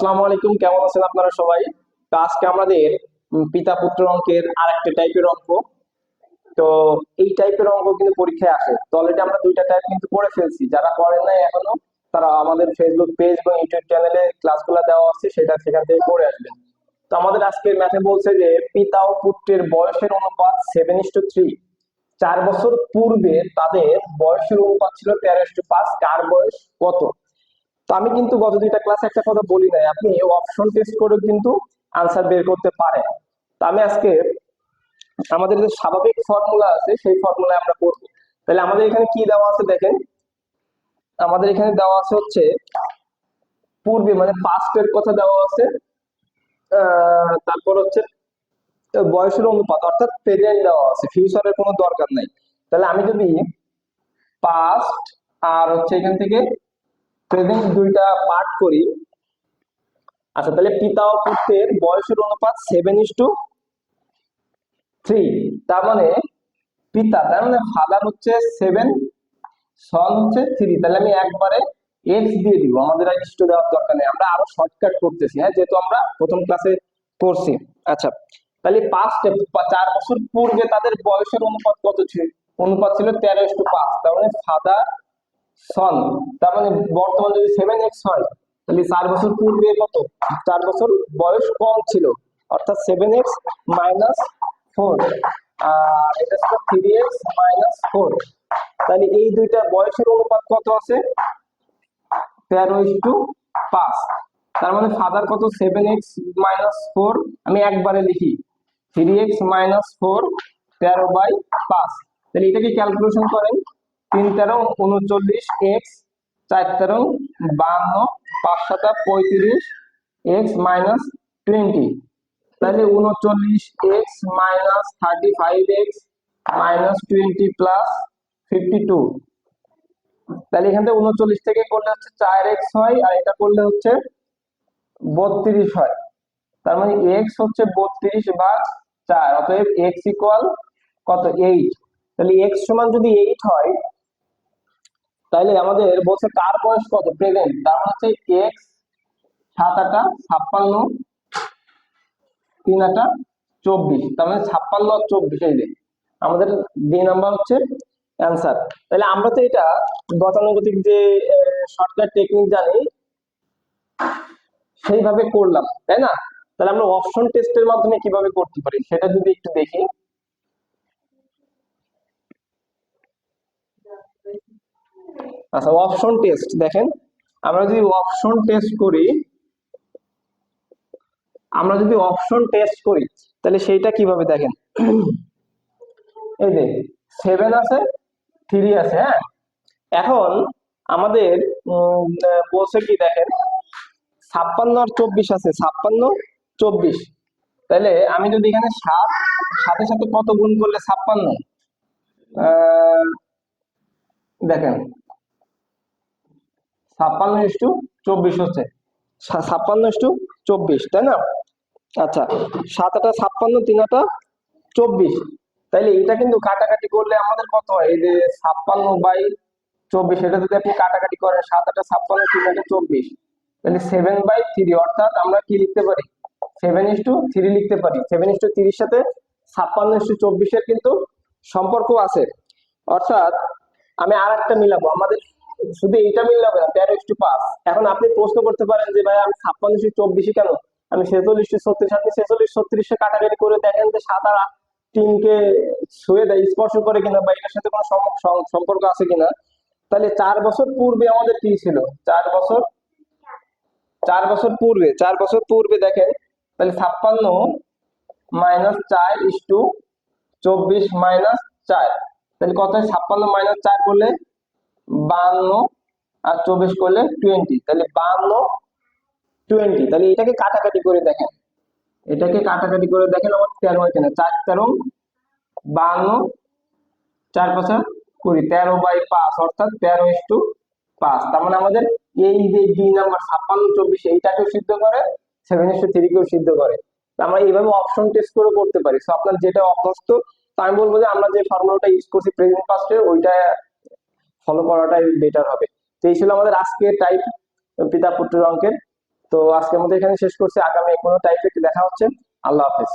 আসসালামু আলাইকুম, কেমন আছেন আপনারা সবাই? তো আজকে আমাদের পিতা পুত্র অঙ্কের আর একটা টাইপের অঙ্ক। তো এই টাইপের অঙ্ক কিন্তু পরীক্ষায় আসে। তো অলরেডি আমরা দুইটা টাইপ কিন্তু পড়ে ফেলছি। যারা পড়েন নাই এখনও, তারা আমাদের ফেসবুক পেজ এবং ইউটিউব চ্যানেলে ক্লাসগুলো দেওয়া আছে, সেটা সেখান থেকে পড়ে আসবেন। তো আমাদের আজকের ম্যাথে বলছে যে, পিতা ও পুত্রের বয়সের অনুপাত সেভেন টু থ্রি চার বছর পূর্বে তাদের বয়সের অনুপাত ছিল তেরো টু পাঁচ কার বয়স? কত? তো আমি কিন্তু গত দুইটা ক্লাসে একটা কথা বলি নাই। আপনি অপশন টেস্ট করে কিন্তু আনসার বের করতে পারেন। তো আমি আজকে আমাদের যে স্বাভাবিক ফর্মুলা আছে, সেই ফর্মুলা আমরা করব তাহলে আমাদের এখানে কি দেওয়া আছে দেখেন? আমাদের এখানে দেওয়া আছে হচ্ছে, পূর্বে মানে পাস্টের কথা দেওয়া আছে তারপর হচ্ছে, বয়সের অনুপাত, অর্থাৎ প্রেজেন্ট দেওয়া আছে। ফিউচারের কোনো দরকার নাই। তাহলে আমি যদি পাস্ট আর হচ্ছে এখান থেকে প্রেজেন্ট দুইটা পার্ট করি। আচ্ছা তাহলে পিতা ও পুত্রের বয়সের অনুপাত সেভেন ইস টু থ্রি তার মানে পিতা, তার মানে ফাদার হচ্ছে সেভেন সন হচ্ছে থ্রি তাহলে আমি একবারে এক্স দিয়ে দিব, আমাদের আর ইস দেওয়ার দরকার নেই। আমরা আরও শর্টকাট করতেছি হ্যাঁ যেহেতু আমরা প্রথম ক্লাসে পড়ছি। আচ্ছা তাহলে পাঁচ চার বছর পূর্বে তাদের বয়সের অনুপাত কত ছিল? অনুপাত ছিল তেরো ইস টু পাঁচ। তার মানে ফাদার সন তার মানে বর্তমান যদি সেভেন এক্স হয়, তাহলে চার বছর পূর্বে কত? চার বছর বয়স কম ছিল। অর্থাৎ সেভেন এক্স মাইনাস ফোর আর এটা ছিল থ্রি এক্স মাইনাস ফোর তাহলে এই দুইটা বয়সের অনুপাত কত আছে? তেরো টু পাঁচ। তার মানে ফাদার কত? সেভেন এক্স মাইনাস ফোর আমি একবারে লিখি। থ্রি এক্স মাইনাস ফোর তেরো বাই পাঁচ। তাহলে এটাকে ক্যালকুলেশন করেন। তিন তেরো উনচল্লিশ এক্স, চার তেরো, বান্ন, পাঁচ পঁয়ত্রিশ, এক্স মাইনাস টোয়েন্টি। তাহলে উনচল্লিশ X minus thirty five, X minus twenty plus fifty two. তাহলে এখান থেকে উনচল্লিশ থেকে করলে হচ্ছে চার এক্স হয়, আর এটা করলে হচ্ছে বত্রিশ হয়। তার মানে এক্স হচ্ছে বত্রিশ বা চার, অতএব এক্স ইকুয়াল কত? এইট। তাহলে এক্স সমান যদি এইট হয় তাহলে আমাদের বলছে কার বয়স কত? প্রেজেন্ট তার মানে হচ্ছে এক্স, সাত আটা, ছাপ্পান্ন, তিন আটা, চব্বিশ। তার মানে ছাপ্পান্ন আর চব্বিশ, এই আমাদের দুই নাম্বার হচ্ছে অ্যান্সার। তাহলে আমরা তো এটা গতানুগতিক যে শর্টকাট টেকনিক জানি, সেইভাবে করলাম, তাই না? তাহলে আমরা অপশন টেস্টের মাধ্যমে কীভাবে করতে পারি, সেটা যদি একটু দেখি। আচ্ছা অপশন টেস্ট দেখেন। আমরা যদি অপশন টেস্ট করি, আমরা যদি অপশন টেস্ট করি, তাহলে সেইটা কীভাবে দেখেন? এই যে সেভেন আছে থ্রি আছে হ্যাঁ? এখন আমাদের বলছে কি দেখেন, ছাপ্পান্ন আর চব্বিশ আছে, ছাপ্পান্ন, চব্বিশ। তাহলে আমি যদি এখানে সাত সাথে সাথে কত গুণ করলে ছাপ্পান্ন? দেখেন ছাপ্পান্ন ইস্টু চব্বিশ হচ্ছে। ছাপ্পান্ন ইস্টু চব্বিশ, তাই না? আচ্ছা সাত আটা ছাপ্পান্ন, তিন আটা চব্বিশ। তাইলে এটা কিন্তু কাটাকাটি করলে আমাদের কত হয়? এই যে ছাপ্পান্ন বাই চব্বিশ, এটা যদি আপনি কাটাকাটি করেন, সাত আটা ছাপ্পান্ন, তিন আটা চব্বিশ। তাহলে সেভেন বাই থ্রি অর্থাৎ আমরা কি লিখতে পারি? সেভেন ইস টু থ্রি লিখতে পারি। সেভেন ইস টু থ্রির সাথে ছাপ্পান্ন ইস টু চব্বিশের কিন্তু সম্পর্ক আছে। অর্থাৎ আমি আর একটা মিলাবো। আমাদের শুধু এইটা মিলাবে না, তেরো ইস টু পাঁচ। এখন আপনি প্রশ্ন করতে পারেন যে, ভাই, আমি ছাপ্পান্ন ইস চব্বিশে কেন? আমি ছেচল্লিশ ছত্রিশ, আপনি ছেচল্লিশ, ছত্রিশে কাটাকাটি করে দেখেন যে, সাত আর আট তিনকে ছুঁয়ে দেয়, স্পর্শ করে কিনা বা এটার সাথে কোনো সম- সম- সম্পর্ক আছে কিনা। তাহলে চার বছর পূর্বে আমাদের কি ছিল? চার বছর চার বছর পূর্বে, চার বছর পূর্বে দেখেন, তাহলে ছাপ্পান্ন মাইনাস চার ইস টু চব্বিশ মাইনাস চার। তাহলে কত ছাপ্পান্ন মাইনাস চার করলে বান্ন আর চব্বিশ করলে টোয়েন্টি তাহলে বান্ন টোয়েন্টি তাহলে এটাকে কাটাকাটি করে দেখেন। এটাকে কাটাকাটি করে দেখেন, আমার তেরো এখানে চার তেরো, বান্ন, চার পাঁচা কুড়ি, তেরো বাই পাঁচ, অর্থাৎ তেরো ইস টু পাঁচ। তার মানে আমাদের এই যে দুই নাম্বার ছাপ্পান্ন, চব্বিশ, এইটাকেও সিদ্ধ করে, সেভেন ইস টু থ্রিকেও সিদ্ধ করে। আমরা এইভাবে অপশন টেস্ট করে করতে পারি। সো আপনার যেটা অভ্যস্ত আমি বলব যে আমরা যে ফর্মুলাটা ইউজ করছি প্রেজেন্ট পাস্টে ওইটা ফলো করাটাই বেটার হবে। তো এই ছিল আমাদের আজকে টাইপ পিতা পুত্রের অঙ্কের। তো আজকের মধ্যে এখানে শেষ করছি। আগামী কোনো টাইপে দেখা হচ্ছে। আল্লাহ হাফেজ।